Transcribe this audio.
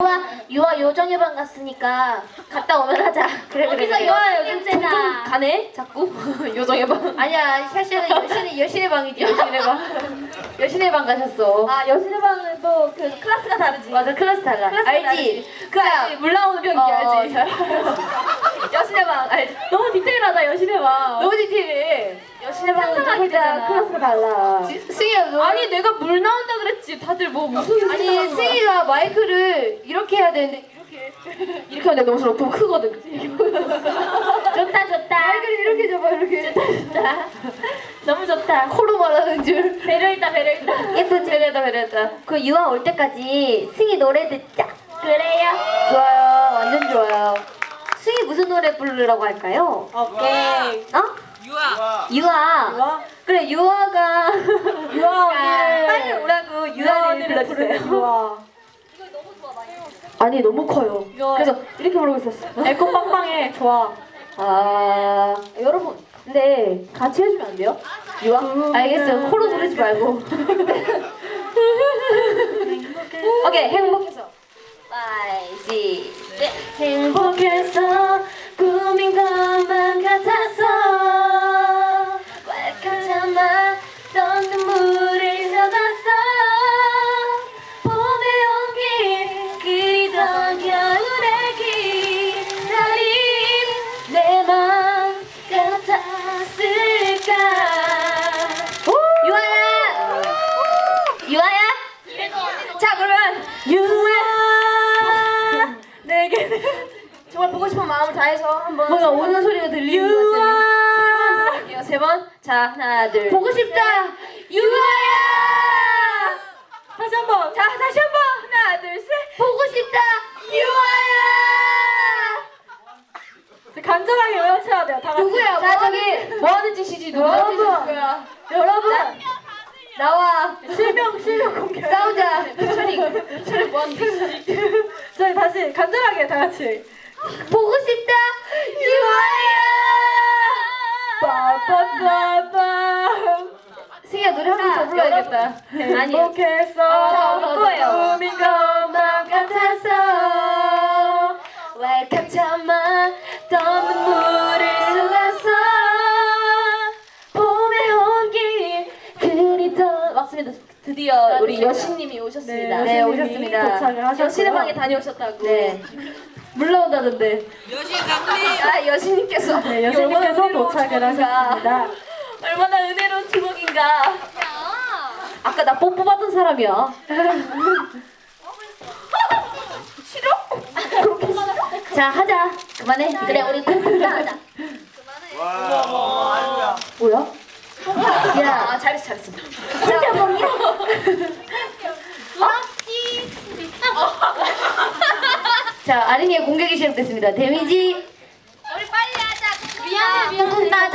유아 유아 요정예방 갔으니까 갔다 오면 하자. 그래 그래. 어디서 그래. 유아 요정제다. 둥둥 가네 자꾸 요정의 방. 아니야 사실은 여신의 여신의 방이지 여신의 방. 여신의 방 가셨어. 아 여신의 방은 또 그 클래스가 다르지. 맞아 클래스 달라. 클래스 알지? 다르지. 그 알지. 물 나오는 변기 어, 알지. 잘- 여신의 방 알지. 너무 디테일하다 여신의 방. 너무 디테일해. 여신의 방은 상상하기 그잖아. 클래스가 달라. 승희야 너. 아니 내가 물 나온다 그 랬지. 다들 뭐 무슨 아니? 승희가 마이크를 이렇게 해야 되는데 이렇게 이렇게 하는데 너무 너무 크거든. 좋다 좋다. 마이크를 이렇게 잡아 이렇게. 좋다. 너무 좋다. 코로 말하는 줄. 배려있다 배려있다. 예쁘지? 배려다 배려다. 그 유아 올 때까지 승희 노래 듣자. 그래요. 좋아요. 완전 좋아요. 승희 무슨 노래 부르라고 할까요? 오케이. 어? 유아. 유아. 유아? 그래 유아가 유아 언니. 빨리 오라고 유아를 불러주세요. 유아. 아니 너무 커요. 그래서 이렇게 부르고 있었어. 에코 빵빵해. 좋아. 아 여러분 근데 같이 해주면 안 돼요? 유아? 알겠어요. 코로 부르지 말고. 오케이 행복해서. 5, 6, 7 행복해 같았을까 유아야. 유아야? 자 그러면 유아. 내게 정말 보고 싶은 마음을 다해서 한번 뭔가 오는 소리가 들리는 것 같으니 세번 세번. 자 하나 둘 보고 싶다. 유아야! 다시 한 번. 자 다시 한 번. 하나 둘 셋. 보고 싶다 유아야 간절하게 외쳐야 돼요. 다 같이. 저기 뭐 하는 짓이지? 하는 짓이 여러분. 나와. 실명 실명 공개. 싸우자. 철이 철이 뭐 하는 짓이지? 저희 다시 간절하게 다 같이. 보고 싶다. 유아야. 빠빠빠빠. 승희야 노래 한번더 불러야겠다. 아니 행복해서 또예요. 꿈인 것만 같아서. 왈칵 참아 던 맞습니다 드디어 우리 여신님이 오셨습니다 네, 오셨습니다 도착을 하셨고요. 여신의 방에 다녀오셨다고 네물 나온다던데 여신 강림. 아 여신님께서 네, 여신님께서 은혜로운 도착을 주먹인가. 하셨습니다. 얼마나 은혜로운 주먹인가 아까 나 뽀뽀 받은 사람이야 싫어? 자 하자 그만해 그래 우리 쿵쿵다 하자 와. 뭐야? 야 아, 잘했어 잘했어 자 아린이의 공격이 시작됐습니다. 데미지. 미안해 쿵쿵 따져